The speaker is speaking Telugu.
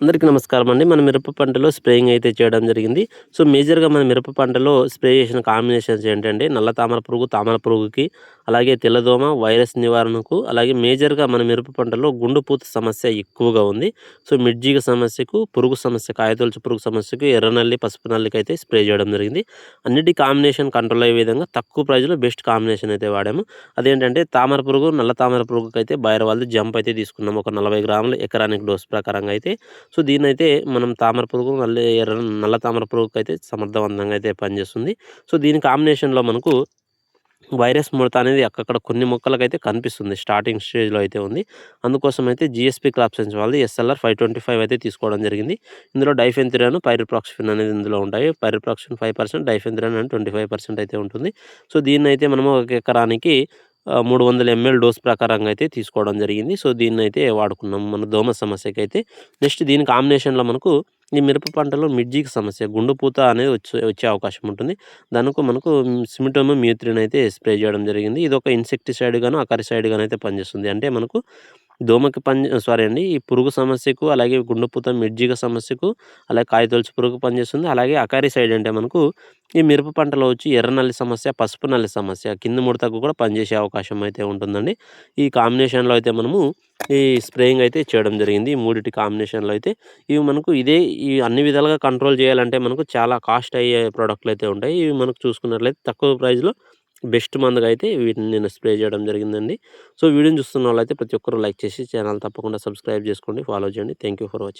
అందరికీ నమస్కారం అండి. మన మిరప పంటలో స్ప్రేయింగ్ అయితే చేయడం జరిగింది. సో మేజర్గా మన మిరప పంటలో స్ప్రే చేసిన కాంబినేషన్స్ ఏంటంటే నల్ల తామర పురుగు తామర పురుగుకి అలాగే తెల్లదోమ వైరస్ నివారణకు అలాగే మేజర్గా మన మిరప పంటలో గుండుపూత సమస్య ఎక్కువగా ఉంది. సో మిడ్జీగ సమస్యకు పురుగు సమస్య కాయతొలుచు పురుగు సమస్యకు ఎర్రనల్లి పసుపు నల్లికి అయితే స్ప్రే చేయడం జరిగింది. అన్నిటి కాంబినేషన్ కంట్రోల్ అయ్యే విధంగా తక్కువ ప్రైజ్లో బెస్ట్ కాంబినేషన్ అయితే వాడాము. అదేంటంటే తామర పురుగు నల్ల తామర పురుగుకి అయితే బయర వాళ్ళు జంప్ అయితే తీసుకున్నాము. ఒక నలభై గ్రాములు ఎకరానికి డోస్ ప్రకారంగా అయితే. సో దీన్నైతే మనం తామర పురుగు మళ్ళీ ఎర్ర నల్ల తామర పురుగుకు అయితే సమర్థవంతంగా అయితే పనిచేస్తుంది. సో దీని కాంబినేషన్లో మనకు వైరస్ ముడత అనేది అక్కడక్కడ కొన్ని మొక్కలకు అయితే కనిపిస్తుంది. స్టార్టింగ్ స్టేజ్లో అయితే ఉంది. అందుకోసం అయితే జిఎస్పీ క్రాప్ సైన్స్ వాళ్ళది ఎస్ఎల్ఆర్ ఫైవ్ ట్వంటీ ఫైవ్ అయితే తీసుకోవడం జరిగింది. ఇందులో డైఫెన్థిరాన్ పైరిప్రాక్సిఫిన్ అనేది ఇందులో ఉంటాయి. పైరిప్రాక్సిఫిన్ ఫైవ్ పర్సెంట్ డైఫెన్థిరాన్ అని ట్వంటీ ఫైవ్ పర్సెంట్ అయితే ఉంటుంది. సో దీన్ని అయితే మనము ఒక ఎకరానికి మూడు వందల ఎంఎల్ డోస్ ప్రకారంగా అయితే తీసుకోవడం జరిగింది. సో దీన్ని అయితే వాడుకున్నాం. మన దోమ సమస్యకి అయితే నెక్స్ట్ దీని కాంబినేషన్లో మనకు ఈ మిరప పంటలో మిడ్జీకి సమస్య గుండుపూత అనేది వచ్చే వచ్చే అవకాశం ఉంటుంది. దానికి మనకు సిమిటోమ మ్యూత్రిన్ అయితే స్ప్రే చేయడం జరిగింది. ఇది ఒక ఇన్సెక్టిసైడ్ గాను అకరిసైడ్ గాను అయితే పనిచేస్తుంది. అంటే మనకు దోమకి పని సారీ అండి ఈ పురుగు సమస్యకు అలాగే గుండెపూత మిర్జిగ సమస్యకు అలాగే కాయతొలుచు పురుగు పనిచేస్తుంది అలాగే అకారి సైడ్ అంటే మనకు ఈ మిరప పంటలో వచ్చి ఎర్ర నల్లి సమస్య పసుపు నల్లి సమస్య కింద ముడతకు కూడా పనిచేసే అవకాశం అయితే ఉంటుందండి. ఈ కాంబినేషన్లో అయితే మనము ఈ స్ప్రేయింగ్ అయితే చేయడం జరిగింది. ఈ మూడిటి కాంబినేషన్లో అయితే ఇవి మనకు ఇదే ఈ అన్ని విధాలుగా కంట్రోల్ చేయాలంటే మనకు చాలా కాస్ట్ అయ్యే ప్రోడక్ట్లు అయితే ఉంటాయి. ఇవి మనకు చూసుకున్నట్లయితే తక్కువ ప్రైస్లో బెస్ట్ మందుగా అయితే వీటిని నేను స్ప్రే చేయడం జరిగిందండి. సో వీడియోని చూస్తున్న వాళ్ళైతే ప్రతి ఒక్కరు లైక్ చేసి ఛానల్ తప్పకుండా సబ్స్క్రైబ్ చేసుకోండి ఫాలో చేయండి. Thank for watching.